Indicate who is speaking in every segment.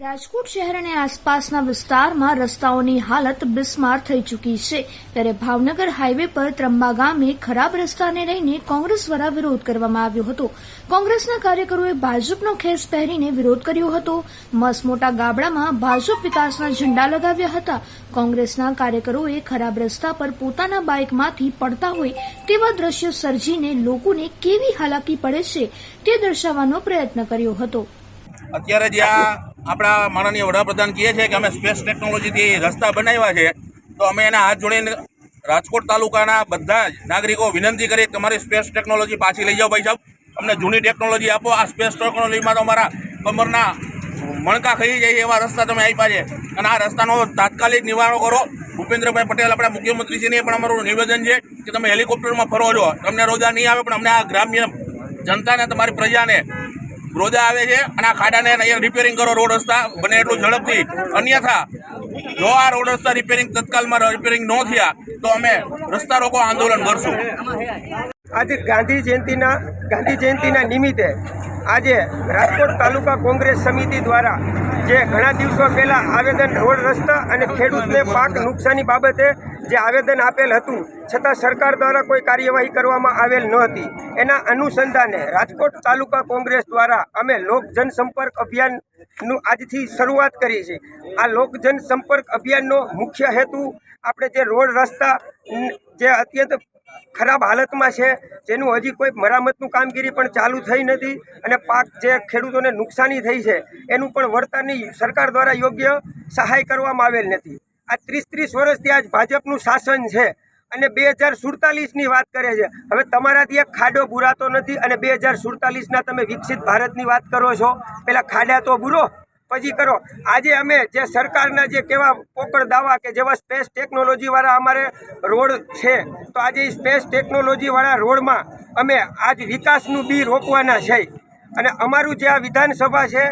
Speaker 1: રાજકોટ શહેર અને આસપાસના વિસ્તારમાં રસ્તાઓની હાલત બિસ્માર થઈ ચૂકી છે. ત્યારે ભાવનગર હાઈવે પર ત્રંબા ગામે ખરાબ રસ્તાને લઈને કોંગ્રેસ દ્વારા વિરોધ કરવામાં આવ્યો હતો. કોંગ્રેસના કાર્યકરોએ ભાજપનો ખેસ પહેરીને વિરોધ કર્યો હતો. મસમોટા ગાબડામાં ભાજપ વિકાસના ઝંડા લગાવ્યા હતા. કોંગ્રેસના કાર્યકરોએ ખરાબ રસ્તા પર પોતાના બાઇકમાંથી પડતા હોય તેવા દ્રશ્યો સર્જીને લોકોને કેવી હાલાકી પડે છે તે દર્શાવવાનો પ્રયત્ન કર્યો હતો.
Speaker 2: અત્યારે જ્યાં આપણા માનનીય વડાપ્રધાન કહે છે કે અમે સ્પેસ ટેકનોલોજીથી રસ્તા બનાવ્યા છે, તો અમે એના હાથ જોડીને રાજકોટ તાલુકાના બધા જ નાગરિકો વિનંતી કરી તમારી સ્પેસ ટેકનોલોજી પાછી લઈ જાઓ ભાઈ સાહેબ. અમને જૂની ટેકનોલોજી આપો, આ સ્પેસ ટેકનોલોજીમાં તો અમારા કમરના મણકા ખાઈ જાય એવા રસ્તા તમે આપ્યા છે. અને આ રસ્તાનો તાત્કાલિક નિવારણ કરો. ભૂપેન્દ્રભાઈ પટેલ આપણા મુખ્યમંત્રીશ્રીને પણ અમારું નિવેદન છે કે તમે હેલિકોપ્ટરમાં ફરો છો તમને રોજા નહીં આવે, પણ અમને આ ગ્રામ્ય જનતાને, તમારી પ્રજાને રોજા આવે છે અને આ ખાડાને અહીંયા રિપેરિંગ કરો રોડ રસ્તા. બને એટલું ઝડપથી. અન્યથા, જો આ રોડ રસ્તા રિપેરિંગ તત્કાલમાં રિપેરિંગ ન થયા, તો અમે રસ્તા રોકો આંદોલન કરશું.
Speaker 3: આજે ગાંધી જયંતિના ગાંધી જયંતિના નિમિત્તે આજે રાજકોટ તાલુકા કોંગ્રેસ સમિતિ દ્વારા જે ઘણા દિવસો પહેલાં આવેદન રોડ રસ્તા અને ખેડૂતને પાક નુકસાની બાબતે જે આવેદન આપેલ હતું, છતાં સરકાર દ્વારા કોઈ કાર્યવાહી કરવામાં આવેલ ન હતી. એના અનુસંધાને રાજકોટ તાલુકા કોંગ્રેસ દ્વારા અમે લોક જનસંપર્ક અભિયાનનું આજથી શરૂઆત કરી છે. આ લોક જનસંપર્ક અભિયાનનો મુખ્ય હેતુ આપણે જે રોડ રસ્તા, જે અત્યંત ખરાબ હાલતમાં છે, જેનું હજી કોઈ મરામતનું કામગીરી પણ ચાલુ થઈ નથી અને પાક જે ખેડૂતોને નુકસાની થઈ છે, એનું પણ વળતરની સરકાર દ્વારા યોગ્ય સહાય કરવામાં આવેલ નથી. આ ત્રીસ ત્રીસ વર્ષથી આજ ભાજપનું શાસન છે અને બે હજાર સુડતાલીસની વાત કરે છે. હવે તમારાથી એક ખાડો બુરાતો નથી અને બે હજાર સુડતાલીસના તમે વિકસિત ભારતની વાત કરો છો, પેલા ખાડા તો બુરો પછી કરો. આજે અમે જે સરકારના જે કેવા પોકળ દાવા કે જેવા સ્પેસ ટેકનોલોજીવાળા અમારે રોડ છે, તો આજે સ્પેસ ટેકનોલોજીવાળા રોડમાં અમે આજ વિકાસનું બી રોકવાના છે. અને અમારું જે આ વિધાનસભા છે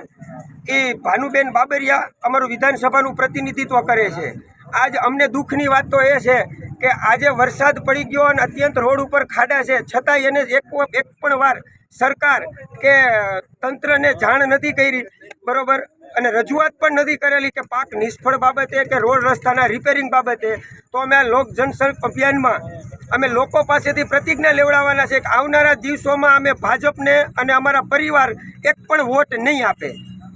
Speaker 3: એ ભાનુબેન બાબરિયા અમારું વિધાનસભાનું પ્રતિનિધિત્વ કરે છે. આજ અમને દુઃખની વાત તો એ છે કે આજે વરસાદ પડી ગયો અને અત્યંત રોડ ઉપર ખાડા છે. છતાંય એને એક એક પણ વાર સરકાર કે તંત્રને જાણ નથી કરી. બરોબર? અને રજૂઆત પણ નથી કરેલી કે પાક નિષ્ફળ બાબતે કે રોડ રસ્તાના રિપેરિંગ બાબતે. તો અમે આ લોક જનસંપ અભિયાનમાં અમે લોકો પાસેથી પ્રતિજ્ઞા લેવડાવવાના છે કે આવનારા દિવસોમાં અમે ભાજપને અને અમારા પરિવાર એક પણ વોટ નહીં આપે.